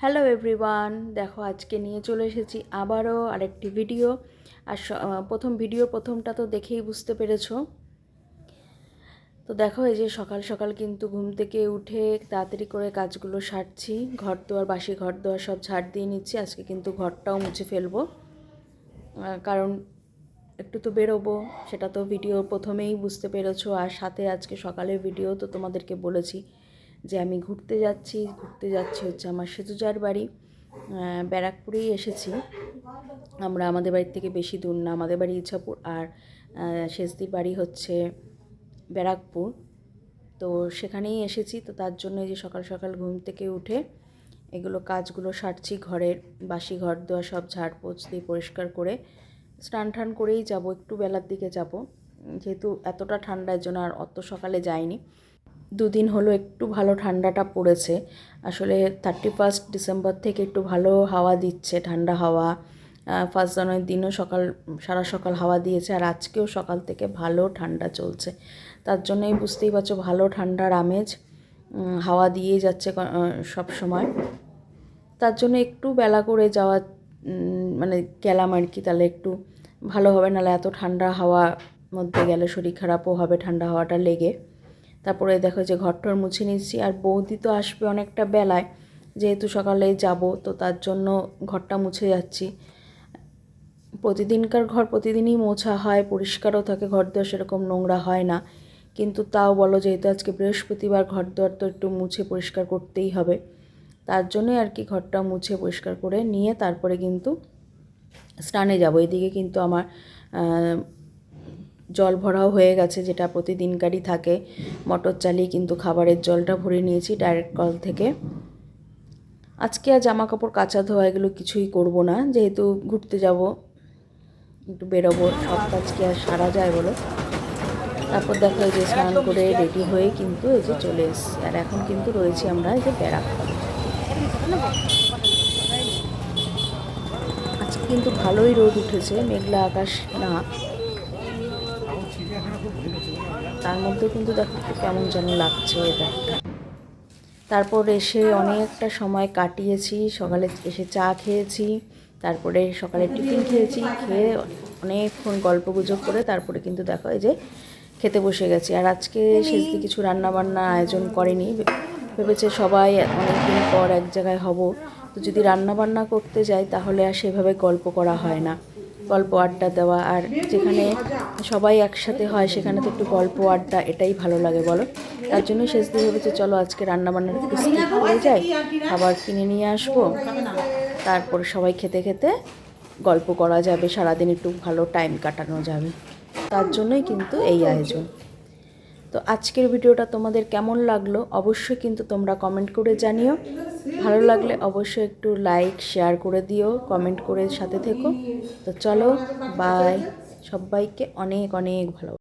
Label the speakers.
Speaker 1: Hello everyone দেখো আজকে নিয়ে চলে এসেছি আবারও আরেকটি ভিডিও আর প্রথম ভিডিও প্রথমটা তো দেখেই বুঝতে পেরেছ। তো দেখো এই যে সকাল সকাল কিন্তু ঘুম থেকে উঠে তাড়াতাড়ি করে কাজগুলো সারছি, ঘর দোয়ার, বাসি ঘর দোয়ার সব ঝাড় দিয়ে নিচ্ছি, আজকে কিন্তু ঘরটাও মুছে ফেলব। কারণ একটু তো বেরোবো, সেটা তো ভিডিও প্রথমেই বুঝতে পেরেছ। আর সাথে আজকে সকালের ভিডিও তো তোমাদেরকে বলেছি যে আমি ঘুরতে যাচ্ছি ঘুরতে যাচ্ছি হচ্ছে আমার সেতুজার বাড়ি। ব্যারাকপুরেই এসেছি। আমরা আমাদের বাড়ির থেকে বেশি দূর না, আমাদের বাড়ি ইচ্ছাপুর আর শেষদির বাড়ি হচ্ছে ব্যারাকপুর। তো সেখানেই এসেছি। তো তার জন্য যে সকাল সকাল ঘুম থেকে উঠে এগুলো কাজগুলো সারছি ঘরের। বাসি ঘর দেওয়া সব ঝাড় পোছ দিয়ে পরিষ্কার করে স্নান টান করেই যাব, একটু বেলার দিকে যাব। যেহেতু এতটা ঠান্ডার জন্য আর অত সকালে যাইনি। দুদিন হলো একটু ভালো ঠান্ডাটা পড়েছে। আসলে থার্টি ফার্স্ট ডিসেম্বর থেকে একটু ভালো হাওয়া দিচ্ছে, ঠান্ডা হাওয়া। ফার্স্ট জানুয়ারির দিনও সকাল, সারা সকাল হাওয়া দিয়েছে, আর আজকেও সকাল থেকে ভালো ঠান্ডা চলছে। তার জন্যই বুঝতেই পারছ, ভালো ঠান্ডার আমেজ হাওয়া দিয়েই যাচ্ছে সব সময়। তার জন্য একটু বেলা করে যাওয়া মানে গেলাম আর কি, তাহলে একটু ভালো হবে, নাহলে এত ঠান্ডা হাওয়া মধ্যে গেলে শরীর খারাপও হবে ঠান্ডা হাওয়াটা লেগে। তারপরে দেখো যে ঘরটর মুছে নিচ্ছি আর বৌদি তো আসবে অনেকটা বেলায়। যেহেতু সকালে যাব, তো তার জন্য ঘরটা মুছে যাচ্ছি। প্রতিদিনকার ঘর প্রতিদিনই মোছা হয়, পরিষ্কারও থাকে, ঘর দেওয়া সেরকম নোংরা হয় না। কিন্তু তাও বলো যেহেতু আজকে বৃহস্পতিবার, ঘর দেওয়ার তো একটু মুছে পরিষ্কার করতেই হবে। তার জন্যই আর কি ঘরটা মুছে পরিষ্কার করে নিয়ে তারপরে কিন্তু স্নানে যাব। এদিকে কিন্তু আমার জল ভরাও হয়ে গেছে, যেটা প্রতিদিনকারই থাকে। মটর চালিয়ে কিন্তু খাবারের জলটা ভরে নিয়েছি ডাইরেক্ট কল থেকে। আজকে আর জামা কাপড় কাচা ধোয়া এগুলো কিছুই করব না, যেহেতু ঘুরতে যাব, একটু বেরোবো, সব কাজ কি আর সারা যায় বলো? তারপর দেখো এই যে স্নান করে রেডি হয়ে কিন্তু এই যে চলে এসছি। আর এখন কিন্তু রয়েছি আমরা এই যে আজকে কিন্তু ভালোই রোদ উঠেছে, মেঘলা আকাশ না। তার মধ্যে কিন্তু দেখো কেমন যেন লাগছে ওয়েদারটা তারপর এসে অনেকটা সময় কাটিয়েছি, সকালে এসে চা খেয়েছি, তারপরে সকালে টিফিন খেয়েছি, খেয়ে অনেকক্ষণ গল্প গুজব করে তারপরে কিন্তু দেখো এই যে খেতে বসে গেছি। আর আজকে শেষদি কিছু রান্না বান্না আয়োজন করেনি, ভেবেছে সবাই অনেকদিন পর এক জায়গায় হব। তো যদি রান্না বান্না করতে যাই, তাহলে আর সেভাবে গল্প করা হয় না। গল্প আড্ডা দেওয়া আর যেখানে সবাই একসাথে হয়, সেখানে তো একটু গল্প আড্ডা এটাই ভালো লাগে, বলো? তার জন্য শেষ দিয়ে ভেবেছে, চলো আজকে রান্না বান্নার থেকে স্কিপ করে যাই। খাবার কিনে নিয়ে আসব। তারপর সবাই খেতে খেতে গল্প করা যাবে, সারাদিন একটু ভালো টাইম কাটানো যাবে। তার জন্যই কিন্তু এই আয়োজন। তো আজকের ভিডিওটা তোমাদের কেমন লাগল? অবশ্যই কিন্তু তোমরা কমেন্ট করে জানিও। ভালো লাগলে অবশ্যই একটু লাইক শেয়ার করে দিও কমেন্ট করে সাথে থেকো। তো চলো বাই সবাইকে অনেক অনেক ভালো